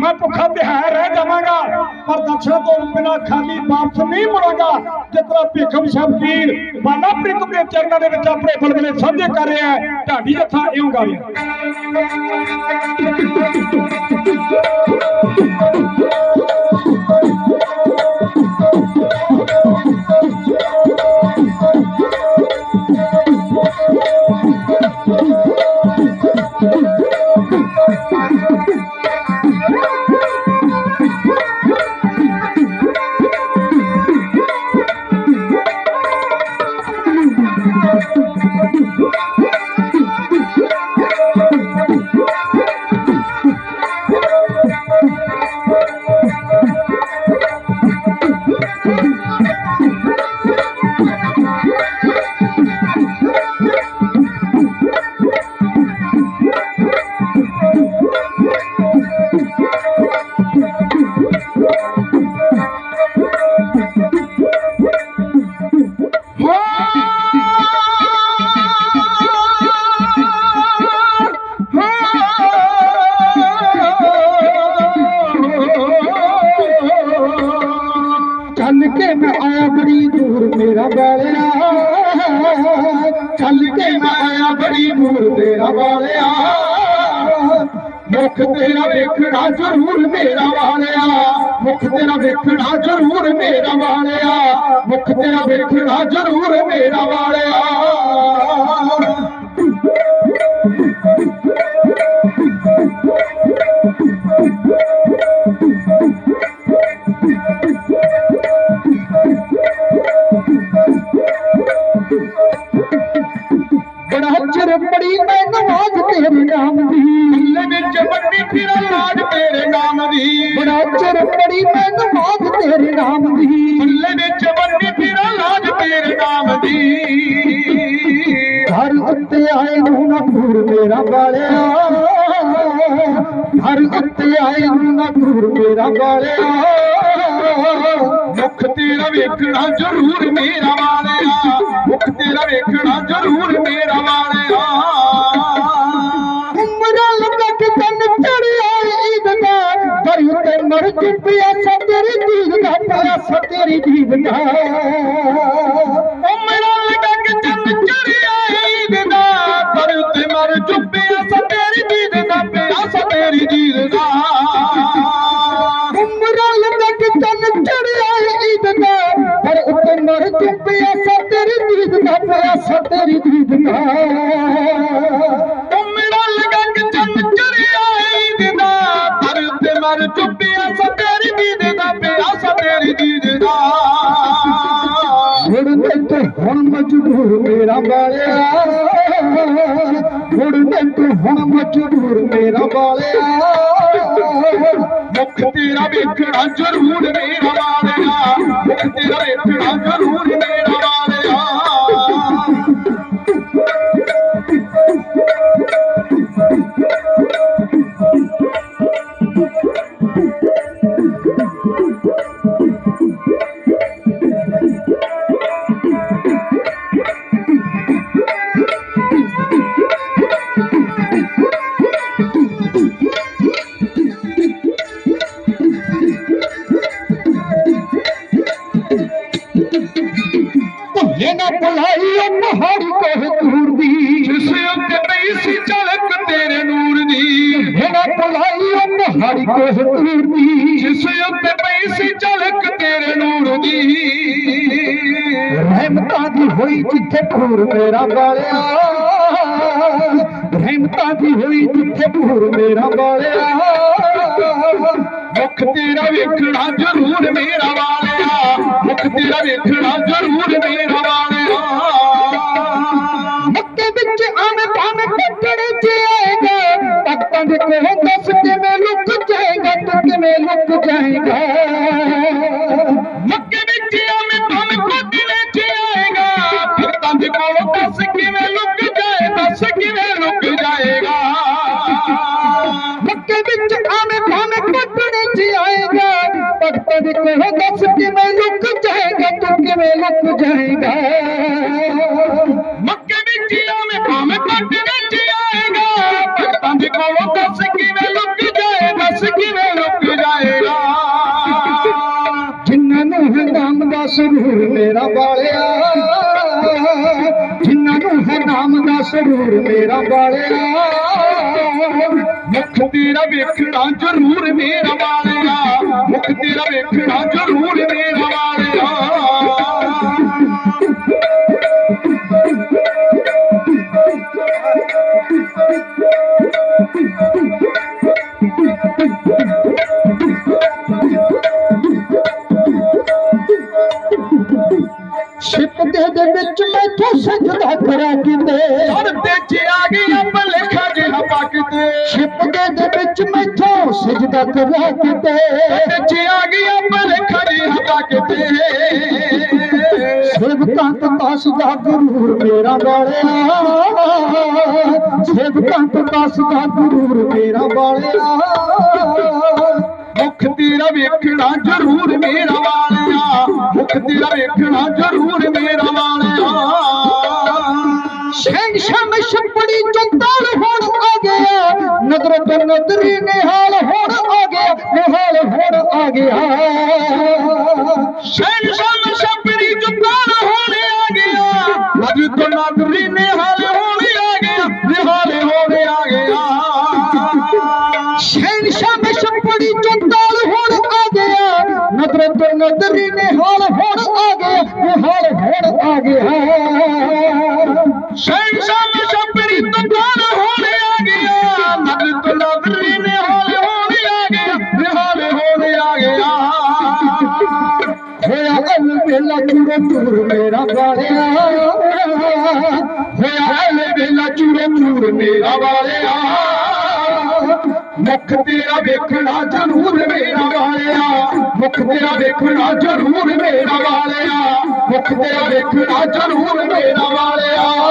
ਮੈਂ ਭੁੱਖਾ ਤਿਹਾਰ ਰਹਿ ਜਾਵਾਂਗਾ, ਪਰ ਦਰਸ਼ਨ ਤੋਂ ਬਿਨਾ ਖਾਲੀ ਵਾਪਸ ਨਹੀਂ ਮੁੜਾਂਗਾ। ਜਿਤਨਾ ਭਿਖਮ ਸ਼ਬਦੀਰ ਬਾਲਾ ਪ੍ਰਿਤਮ ਦੇ ਚਰਨਾਂ ਦੇ ਵਿੱਚ ਆਪਣੇ ਬਲਬਲੇ ਸਾਂਝੇ ਕਰ ਰਿਹਾ ਹੈ, ਢਾਡੀ ਜੱਥਾ ਇਉਂ ਗਾ ਰਿਹਾ ਦੂਰ ਮੇਰਾ ਬਾਲਿਆ ਚੱਲ ਕੇ ਮੈਂ ਆਇਆ ਬੜੀ ਦੂਰ ਮੇਰਾ ਬਾਲਿਆ ਮੁਖ ਤੇਰਾ ਵੇਖਣਾ ਜ਼ਰੂਰ ਮੇਰਾ ਵਾਲਿਆ ਮੁਖ ਤੇਰਾ ਵੇਖਣਾ ਜ਼ਰੂਰ ਮੇਰਾ ਵਾਲਿਆ, ਮੁਖ ਤੇਰਾ ਵੇਖਣਾ ਜ਼ਰੂਰ ਮੇਰਾ ਵਾਲਿਆ। ਚਿਰ ਬੜੀ ਮੈਂ ਨਵਾਜ਼ ਤੇਰੇ ਨਾਮ ਦੀ। ਅੱਲੇ ਵਿੱਚ ਬੰਦੀ ਫਿਰਾਂ ਲਾਜ ਤੇਰੇ ਨਾਮ ਦੀ। ਘਰ ਉੱਤੇ ਆਏ ਨੂੰ ਨਾ ਦੂਰ ਮੇਰਾ ਬਾਲਿਆ ਘਰ ਉੱਤੇ ਆਏ ਨੂੰ ਨਾ ਦੂਰ ਮੇਰਾ ਬਾਲਿਆ ਮੁਖ ਤੇਰਾ ਵੇਖਣਾ ਜ਼ਰੂਰ ਮੇਰਾ ਵਾਲਿਆ। ਮੁਖ ਤੇਰਾ ਵੇਖਣਾ ਜ਼ਰੂਰ ਮੇਰਾ ਵਾਲਿਆ। ਤੇਰੀ ਹੁਣ ਤੇ ਹੁਣ ਮਜਬੂਰ ਮੇਰਾ ਬਾਲਿਆ ਮੁਖ ਤੇਰਾ ਵੇਖਣਾ ਜ਼ਰੂਰ ਮੇਰਾ ਵਾਲਿਆ। ਮੁਖ ਤੇਰਾ ਵੇਖਣਾ ਜ਼ਰੂਰ ਮੇਰਾ ਭੁੱਲੇ ਨਾ ਭੁਲਾਈ ਉਹ ਕੋਹ ਦੂਰ ਦੀ। ਜਿਸ ਉੱਤੇ ਪਈ ਸੀ ਝਲਕ ਤੇਰੇ ਨੂਰ ਦੀ। ਭੁੱਲੇ ਨਾ ਭੁਲਾਈ ਉਹ ਪਹਾੜੀ ਕੋਹ ਦੂਰ ਦੀ। ਜਿਸ ਉੱਤੇ ਪਈ ਸੀ ਝਲਕ ਤੇਰੇ ਨੂਰ ਦੀ। ਰਹਿਮਤਾਂ ਦੀ ਹੋਈ ਜਿੱਥੇ ਭੂਰ ਮੇਰਾ ਬਾਲਿਆ ਰਹਿਮਤਾਂ ਦੀ ਹੋਈ ਜਿੱਥੇ ਭੂਰ ਮੇਰਾ ਬਾਲਿਆ ਮੁਖ ਤੇਰਾ ਵੇਖਣਾ ਜ਼ਰੂਰ ਮੇਰਾ ਵਾਲਿਆ। ਮੁਖ ਤੇਰਾ ਵੇਖਣਾ ਜ਼ਰੂਰ ਮੇਰਾ ਵਾਲਿਆ ਮੱਕੇ ਵਿੱਚ ਆਵੇਂ ਭਾਵੇਂ ਕੱਟੜੇ ਚ ਆਏਗਾ ਭਗਤਾਂ ਦੇ ਕੋਲ ਦੱਸ ਕਿਵੇਂ ਲੁਕ ਜਾਏਗਾ ਤੂੰ ਕਿਵੇਂ ਲੁਕ ਜਾਏਗਾ? ਮੱਕੇ ਵਿੱਚ ਆਵੇਂ ਭਾਵੇਂ ਕੱਟੜੇ ਚ ਆਏਗਾ ਭਗਤਾਂ ਦੇ ਕੋਲ ਦੱਸ ਕਿਵੇਂ ਲੁਕ ਜਾਏ ਦੱਸ ਕਿਵੇਂ ਲੁਕ ਜਾਏਗਾ। ਮੱਕੇ ਵਿੱਚ ਆਵੇਂ ਭਾਵੇਂ ਕੱਟੜੇ ਚ ਕਦੇ ਕਹੇ ਦੱਸ ਕਿਵੇਂ ਲੁੱਕ ਜਾਏਗਾ, ਤੂੰ ਕਿਵੇਂ ਲੁੱਕ ਜਾਏਗਾ? ਮੱਕੇ ਵਿੱਚ ਆਵੇਂ ਭਾਵੇਂ ਪੱਟ ਵਿੱਚ ਆਏਗਾ, ਭਗਤਾਂ ਦੇ ਕੋਲੋਂ ਦੱਸ ਕਿਵੇਂ ਲੁੱਕ ਜਾਏ, ਦੱਸ ਕਿਵੇਂ ਲੁੱਕ ਜਾਏਗਾ? ਜਿੰਨਾ ਨੂੰ ਹੈ ਨਾਮ ਦਾ ਸਰੂਰ ਮੇਰਾ ਬਾਲਿਆ ਜਿੰਨਾ ਨੂੰ ਹੈ ਨਾਮ ਦਾ ਸਰੂਰ ਮੇਰਾ ਬਾਲਿਆ ਮੁਖ ਤੇਰਾ ਵੇਖਣਾ ਜ਼ਰੂਰ ਮੇਰਾ ਵਾਲਿਆ। ਮੁਖ ਤੇਰਾ ਵੇਖਣਾ ਜ਼ਰੂਰ ਮੇਰਾ ਵਾਲਿਆ। ਸਿੱਪਦੇ ਦੇ ਵਿੱਚ ਮੈਥੋਂ ਸਜਦਾ ਕਰਾ ਕਿਤੇ? ਚੜ੍ਹਦੇ ਚ ਆ ਗਿਆ ਜਿਹਾ ਸਿੱਪਦੇ ਦੇ ਵਿੱਚ ਮੈਥੋਂ ਸਜਦਾ ਕਰਾ ਕਿਤੇ। ਚ ਆ ਗਿਆ ਭਲੇਖਾ ਜਿਹਾ ਪੱਕਦੇ ਸੇਵਕਾਂ ਤੋਂ ਦੱਸਦਾ ਗੁਰੂ ਮੇਰਾ ਵਾਲਿਆ। ਸੇਵਕਾਂ ਤੋਂ ਦੱਸਦਾ ਗੁਰੂ ਮੇਰਾ ਵਾਲਿਆ। ਮੁਖ ਤੇਰਾ ਵੇਖਣਾ ਜ਼ਰੂਰ ਮੇਰਾ ਵਾਲਿਆ। ਮੁਖ ਤੇਰਾ ਵੇਖਣਾ ਜ਼ਰੂਰ ਮੇਰਾ ਵਾਲਿਆ। ਸ਼ੈਨ ਸ਼ਮ ਛੱਪੜੀ ਚੰਤਾਲ ਹੁਣ ਆ ਗਿਆ ਨਦਰੀ ਨਿਹਾਲ ਹੁਣ ਆ ਗਿਆ ਨਿਹਾਲ ਹੁਣ ਆ ਗਿਆ। ਸ਼ੈਨ ਸ਼ਮ ਸ਼ਪਰੀ ਜੁਗਾਨ ਹੋਣੇ ਆ ਗਿਆ। ਨਦਰ ਤੋਂ ਨਦਰੀ ਨੇ ਹਾਲ ਹੋਣੇ ਆ ਗਿਆ ਨਿਹਾਲ ਹੋਣੇ ਆ ਗਿਆ। ਸ਼ੈਨ ਸ਼ਮ ਛੱਪੜੀ ਚੰਤਾਲ ਹੁਣ ਆ ਗਿਆ। ਨਦਰ ਤੋਂ ਨਦਰੀ ਨਿਹਾਲ ਹੁਣ ਆ ਗਿਆ ਨਿਹਾਲ ਹੁਣ ਆ ਗਿਆ। ਸ਼ੈਨ ਸ਼ਮ ਸ਼ਪਰੀ ਜੁਗਾਨ ਚੂਰੇ ਚੂਰ ਮੇਰਾ ਵਾਲਿਆ। ਹੋਇਆ ਵੇਲਾ ਚੂਰੇ ਚੂਰ ਮੇਰਾ ਵਾਲਿਆ। ਮੁਖ ਤੇਰਾ ਵੇਖਣਾ ਜ਼ਰੂਰ ਮੇਰਾ ਵਾਲਿਆ। ਮੁਖ ਤੇਰਾ ਵੇਖਣਾ ਜ਼ਰੂਰ ਮੇਰਾ ਵਾਲਿਆ। ਮੁਖ ਤੇਰਾ ਵੇਖਣਾ ਜ਼ਰੂਰ ਮੇਰਾ ਵਾਲਿਆ।